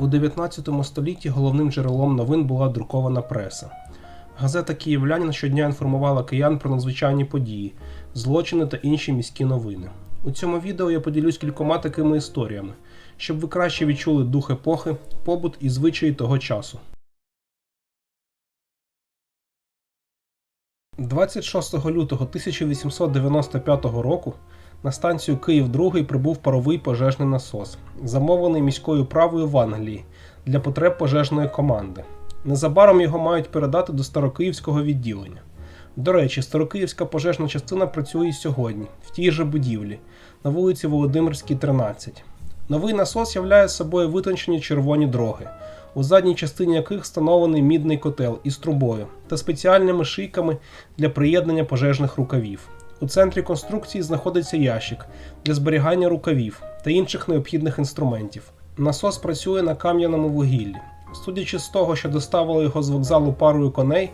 У 19 столітті головним джерелом новин була друкована преса. Газета Київлянин щодня інформувала киян про надзвичайні події, злочини та інші міські новини. У цьому відео я поділюсь кількома такими історіями, щоб ви краще відчули дух епохи, побут і звичаї того часу. 26 лютого 1895 року на станцію Київ 2 прибув паровий пожежний насос, замовлений міською правою в Англії для потреб пожежної команди. Незабаром його мають передати до Старокиївського відділення. До речі, Старокиївська пожежна частина працює сьогодні, в тій же будівлі, на вулиці Володимирській, 13. Новий насос являє собою витончені червоні дроги, у задній частині яких встановлений мідний котел із трубою та спеціальними шийками для приєднання пожежних рукавів. У центрі конструкції знаходиться ящик для зберігання рукавів та інших необхідних інструментів. Насос працює на кам'яному вугіллі. Судячи з того, що доставили його з вокзалу парою коней,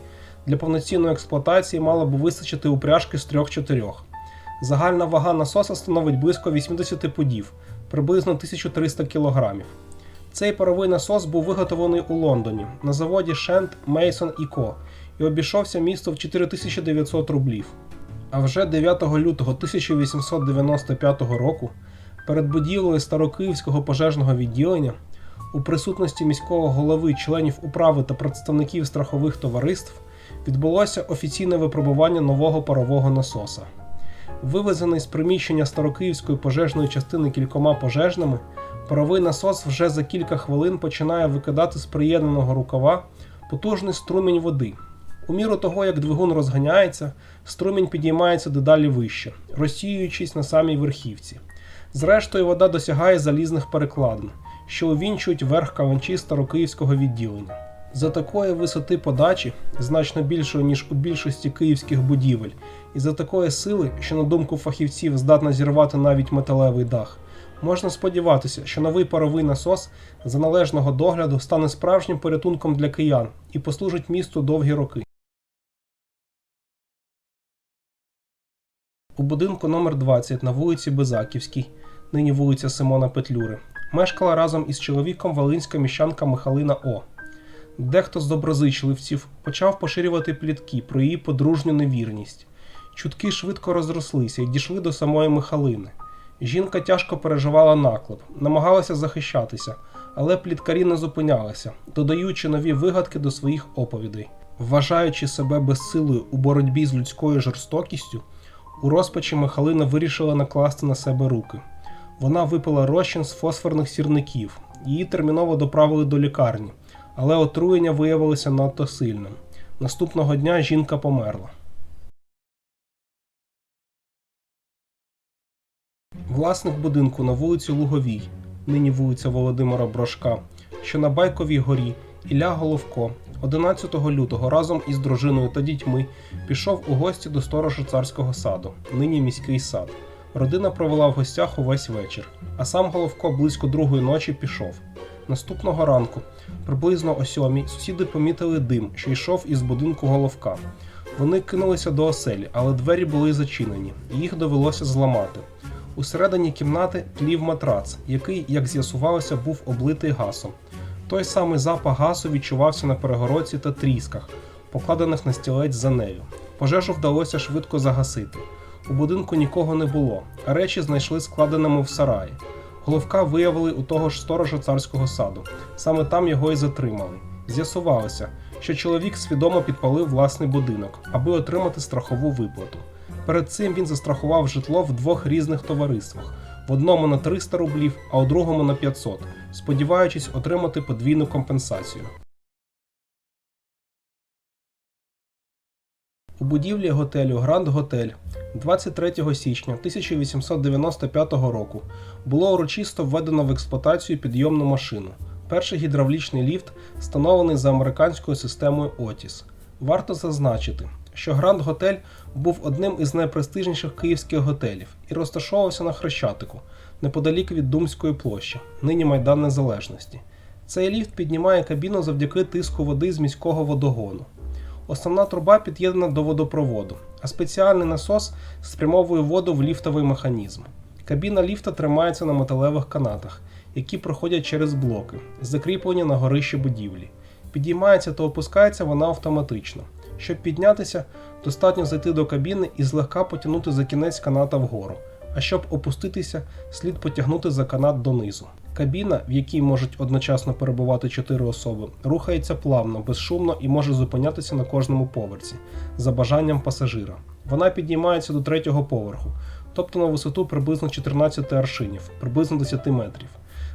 для повноцінної експлуатації мало б вистачити упряжки з 3-4. Загальна вага насоса становить близько 80 пудів, приблизно 1300 кг. Цей паровий насос був виготовлений у Лондоні на заводі Shent Mason Co. і обійшовся місту в 4900 рублів. А вже 9 лютого 1895 року перед будівлею Старокиївського пожежного відділення у присутності міського голови, членів управи та представників страхових товариств відбулося офіційне випробування нового парового насоса. Вивезений з приміщення Старокиївської пожежної частини кількома пожежними, паровий насос вже за кілька хвилин починає викидати з приєднаного рукава потужний струмінь води. У міру того, як двигун розганяється, струмінь підіймається дедалі вище, розсіюючись на самій верхівці. Зрештою, вода досягає залізних перекладин, що увінчують верх каванчі Старокиївського відділення. За такої висоти подачі, значно більшої, ніж у більшості київських будівель, і за такої сили, що, на думку фахівців, здатна зірвати навіть металевий дах, можна сподіватися, що новий паровий насос за належного догляду стане справжнім порятунком для киян і послужить місту довгі роки. У будинку номер 20 на вулиці Безаківській, нині вулиця Симона Петлюри, мешкала разом із чоловіком волинська міщанка Михалина О. Дехто з доброзичливців почав поширювати плітки про її подружню невірність. Чутки швидко розрослися і дійшли до самої Михалини. Жінка тяжко переживала наклеп, намагалася захищатися, але пліткарі не зупинялися, додаючи нові вигадки до своїх оповідей. Вважаючи себе безсилою у боротьбі з людською жорстокістю, у розпачі Михалина вирішила накласти на себе руки. Вона випила розчин з фосфорних сірників, її терміново доправили до лікарні, але отруєння виявилося надто сильним. Наступного дня жінка померла. Власник будинку на вулиці Луговій, нині вулиця Володимира Брошка, що на Байковій горі, Ілля Головко, 11 лютого разом із дружиною та дітьми пішов у гості до сторожа царського саду, нині міський сад. Родина провела в гостях увесь вечір, а сам Головко близько другої ночі пішов. Наступного ранку, приблизно о сьомій, сусіди помітили дим, що йшов із будинку Головка. Вони кинулися до оселі, але двері були зачинені, і їх довелося зламати. Усередині кімнати тлів матрац, який, як з'ясувалося, був облитий гасом. Той самий запах гасу відчувався на перегородці та трісках, покладених на стілець за нею. Пожежу вдалося швидко загасити. У будинку нікого не було, а речі знайшли складеними в сараї. Головка виявили у того ж сторожа царського саду. Саме там його і затримали. З'ясувалося, що чоловік свідомо підпалив власний будинок, аби отримати страхову виплату. Перед цим він застрахував житло в двох різних товариствах: в одному на 300 рублів, а у другому на 500, сподіваючись отримати подвійну компенсацію. У будівлі готелю Гранд Готель 23 січня 1895 року було урочисто введено в експлуатацію підйомну машину. Перший гідравлічний ліфт, встановлений за американською системою Otis. Варто зазначити, що Гранд Готель був одним із найпрестижніших київських готелів і розташовувався на Хрещатику, неподалік від Думської площі, нині Майдан Незалежності. Цей ліфт піднімає кабіну завдяки тиску води з міського водогону. Основна труба під'єднана до водопроводу, а спеціальний насос спрямовує воду в ліфтовий механізм. Кабіна ліфта тримається на металевих канатах, які проходять через блоки, закріплені на горищі будівлі. Підіймається та опускається вона автоматично. Щоб піднятися, достатньо зайти до кабіни і злегка потягнути за кінець каната вгору. А щоб опуститися, слід потягнути за канат донизу. Кабіна, в якій можуть одночасно перебувати 4 особи, рухається плавно, безшумно і може зупинятися на кожному поверсі за бажанням пасажира. Вона підіймається до третього поверху, тобто на висоту приблизно 14 аршинів, приблизно 10 метрів.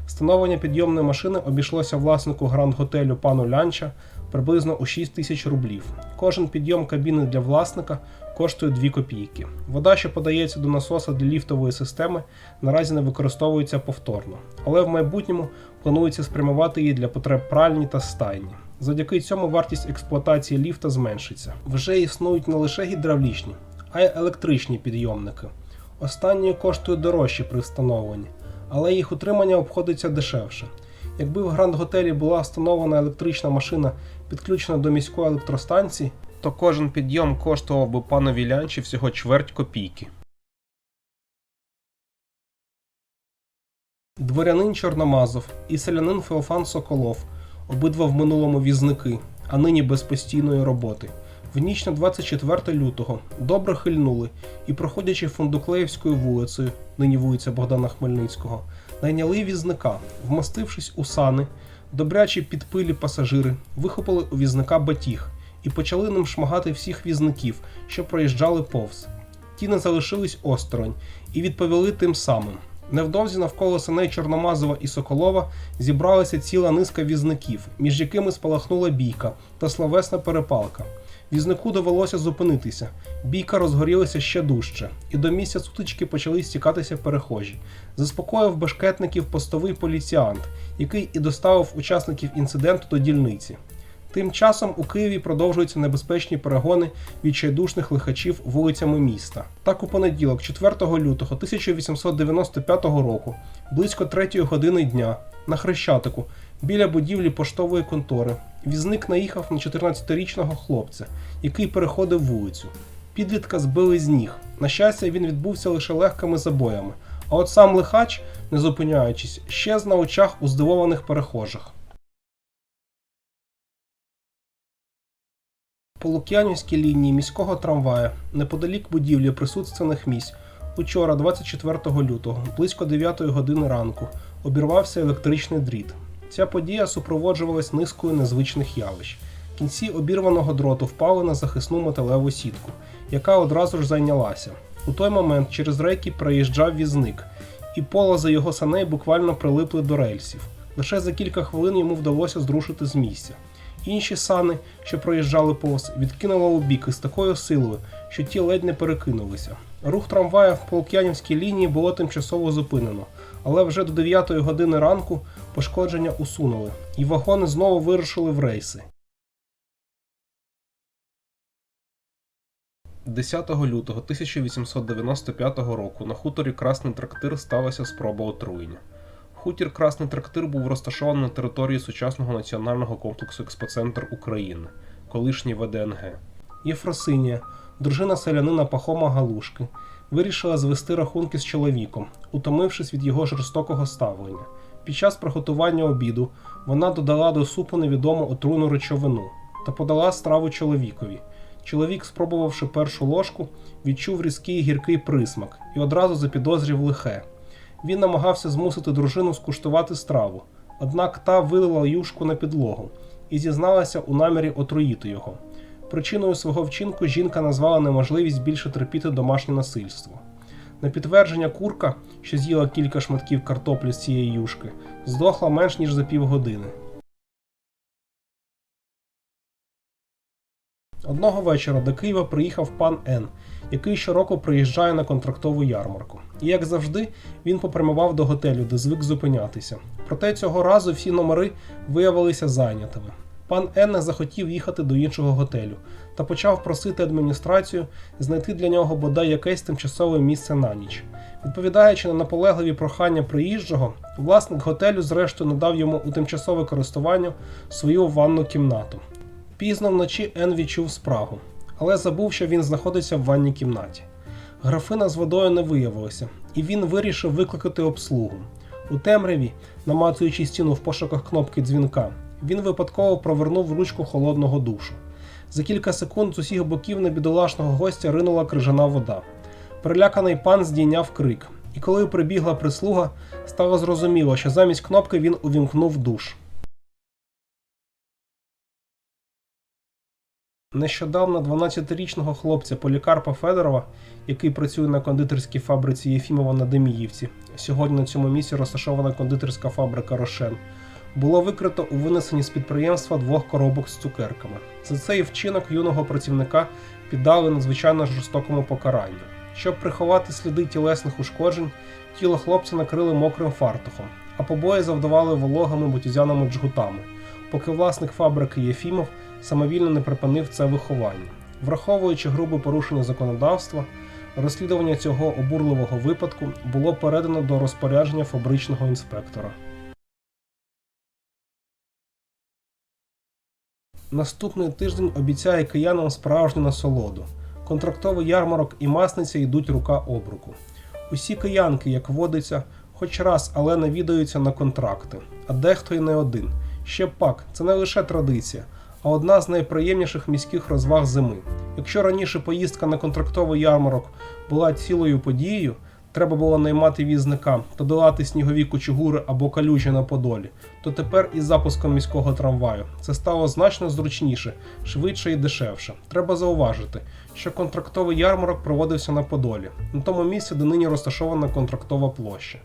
Встановлення підйомної машини обійшлося власнику гранд-готелю пану Лянча приблизно у 6 тисяч рублів. Кожен підйом кабіни для власника коштує 2 копійки. Вода, що подається до насоса для ліфтової системи, наразі не використовується повторно, але в майбутньому планується спрямувати її для потреб пральні та стайні. Завдяки цьому вартість експлуатації ліфта зменшиться. Вже існують не лише гідравлічні, а й електричні підйомники. Останні коштують дорожче при встановленні, але їх утримання обходиться дешевше. Якби в Гранд-готелі була встановлена електрична машина, підключена до міської електростанції, то кожен підйом коштував би панові Лянчі всього чверть копійки. Дворянин Чорномазов і селянин Феофан Соколов, обидва в минулому візники, а нині без постійної роботи. В ніч на 24 лютого добре хильнули і, проходячи Фундуклеївською вулицею, нині вулиця Богдана Хмельницького, найняли візника, вмостившись у сани, добрячі підпилі пасажири вихопили у візника батіг і почали ним шмагати всіх візників, що проїжджали повз. Ті не залишились осторонь і відповіли тим самим. Невдовзі навколо синей Чорномазова і Соколова зібралася ціла низка візників, між якими спалахнула бійка та словесна перепалка. Візнику довелося зупинитися. Бійка розгорілася ще дужче, і до місця сутички почали стікатися перехожі. Заспокоїв бешкетників постовий поліціант, який і доставив учасників інциденту до дільниці. Тим часом у Києві продовжуються небезпечні перегони відчайдушних лихачів вулицями міста. Так у понеділок, 4 лютого 1895 року, близько 3 години дня, на Хрещатику, біля будівлі поштової контори, візник наїхав на 14-річного хлопця, який переходив вулицю. Підлітка збили з ніг. На щастя, він відбувся лише легкими забоями, а от сам лихач, не зупиняючись, щез на очах у здивованих перехожих. По Лук'янівській лінії міського трамвая, неподалік будівлі присутственних місць, учора, 24 лютого, близько 9 години ранку, обірвався електричний дріт. Ця подія супроводжувалась низкою незвичних явищ. Кінці обірваного дроту впали на захисну металеву сітку, яка одразу ж зайнялася. У той момент через рейки проїжджав візник, і полози його саней буквально прилипли до рельсів. Лише за кілька хвилин йому вдалося зрушити з місця. Інші сани, що проїжджали повз, відкинуло у бік із такою силою, що ті ледь не перекинулися. Рух трамвая в Полк'янівській лінії було тимчасово зупинено, але вже до 9 години ранку пошкодження усунули, і вагони знову вирушили в рейси. 10 лютого 1895 року на хуторі Красний трактир сталася спроба отруєння. Хутір Красний трактир був розташований на території сучасного національного комплексу Експоцентр України, колишній ВДНГ. Єфросинія, дружина селянина Пахома Галушки, вирішила звести рахунки з чоловіком, утомившись від його жорстокого ставлення. Під час приготування обіду вона додала до супу невідому отруйну речовину та подала страву чоловікові. Чоловік, спробувавши першу ложку, відчув різкий гіркий присмак і одразу запідозрів лихе. Він намагався змусити дружину скуштувати страву, однак та вилила юшку на підлогу і зізналася у намірі отруїти його. Причиною свого вчинку жінка назвала неможливість більше терпіти домашнє насильство. На підтвердження курка, що з'їла кілька шматків картоплі з цієї юшки, здохла менш ніж за півгодини. Одного вечора до Києва приїхав пан Н, який щороку приїжджає на контрактову ярмарку. І як завжди, він попрямував до готелю, де звик зупинятися. Проте цього разу всі номери виявилися зайнятими. Пан Н не захотів їхати до іншого готелю та почав просити адміністрацію знайти для нього бодай якесь тимчасове місце на ніч. Відповідаючи на наполегливі прохання приїжджого, власник готелю зрештою надав йому у тимчасове користування свою ванну кімнату. Пізно вночі Ен відчув спрагу, але забув, що він знаходиться в ванній кімнаті. Графина з водою не виявилося, і він вирішив викликати обслугу. У темряві, намацуючи стіну в пошуках кнопки дзвінка, він випадково провернув ручку холодного душу. За кілька секунд з усіх боків на бідолашного гостя ринула крижана вода. Переляканий пан здійняв крик, і коли прибігла прислуга, стало зрозуміло, що замість кнопки він увімкнув душ. Нещодавно 12-річного хлопця Полікарпа Федорова, який працює на кондитерській фабриці Єфімова на Деміївці, сьогодні на цьому місці розташована кондитерська фабрика Рошен, було викрито у винесенні з підприємства двох коробок з цукерками. За цей вчинок юного працівника піддали надзвичайно жорстокому покаранню. Щоб приховати сліди тілесних ушкоджень, тіло хлопця накрили мокрим фартухом, а побої завдавали вологими ботюзяними джгутами, поки власник фабрики Єфімов самовільно не припинив це виховання. Враховуючи грубе порушення законодавства, розслідування цього обурливого випадку було передано до розпорядження фабричного інспектора. Наступний тиждень обіцяє киянам справжню насолоду. Контрактовий ярмарок і масниця йдуть рука об руку. Усі киянки, як водиться, хоч раз, але навідаються на контракти, а дехто й не один. Ще пак, це не лише традиція, а одна з найприємніших міських розваг зими. Якщо раніше поїздка на контрактовий ярмарок була цілою подією, треба було наймати візника та долати снігові кучугури або калюжі на Подолі, то тепер із запуском міського трамваю це стало значно зручніше, швидше і дешевше. Треба зауважити, що контрактовий ярмарок проводився на Подолі, на тому місці, де нині розташована контрактова площа.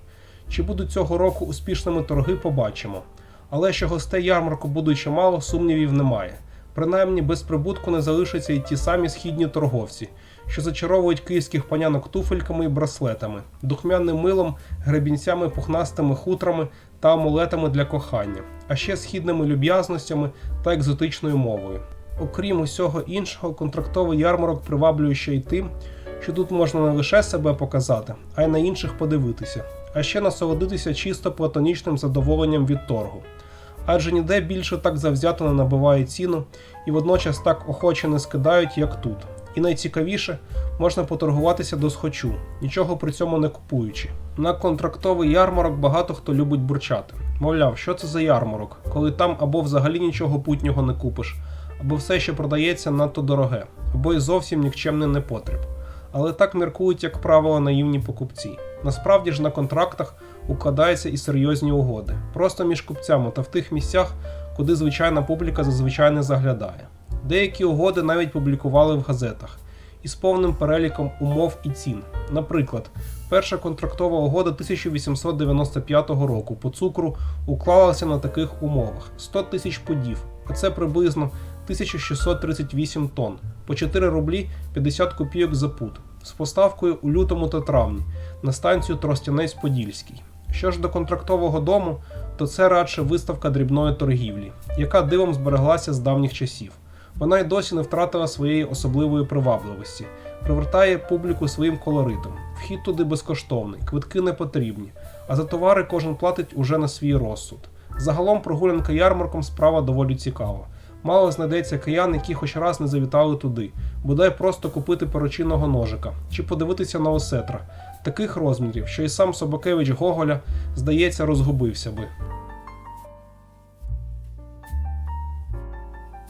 Чи будуть цього року успішними торги, побачимо. Але що гостей ярмарку буде чимало, сумнівів немає. Принаймні без прибутку не залишаться і ті самі східні торговці, що зачаровують київських панянок туфельками і браслетами, духмяним милом, гребінцями, пухнастими хутрами та амулетами для кохання, а ще східними люб'язностями та екзотичною мовою. Окрім усього іншого, контрактовий ярмарок приваблює ще й тим, що тут можна не лише себе показати, а й на інших подивитися, а ще насолодитися чисто платонічним задоволенням від торгу. Адже ніде більше так завзято не набиває ціну і водночас так охоче не скидають, як тут. І найцікавіше, можна поторгуватися до схочу, нічого при цьому не купуючи. На контрактовий ярмарок багато хто любить бурчати. Мовляв, що це за ярмарок, коли там або взагалі нічого путнього не купиш, або все, що продається, надто дороге, або й зовсім нікчемний непотріб. Але так міркують, як правило, наївні покупці. Насправді ж на контрактах укладаються і серйозні угоди, просто між купцями та в тих місцях, куди звичайна публіка зазвичай не заглядає. Деякі угоди навіть публікували в газетах із повним переліком умов і цін. Наприклад, перша контрактова угода 1895 року по цукру уклалася на таких умовах: 100 тисяч подів, а це приблизно 1638 тонн, по 4 рублі 50 копійок за пуд, з поставкою у лютому та травні на станцію Тростянець-Подільський. Що ж до контрактового дому, то це радше виставка дрібної торгівлі, яка дивом збереглася з давніх часів. Вона й досі не втратила своєї особливої привабливості, привертає публіку своїм колоритом. Вхід туди безкоштовний, квитки не потрібні, а за товари кожен платить уже на свій розсуд. Загалом прогулянка ярмарком справа доволі цікава. Мало знайдеться киян, які хоч раз не завітали туди, бодай просто купити перочинного ножика чи подивитися на осетра, таких розмірів, що і сам Собакевич Гоголя, здається, розгубився би.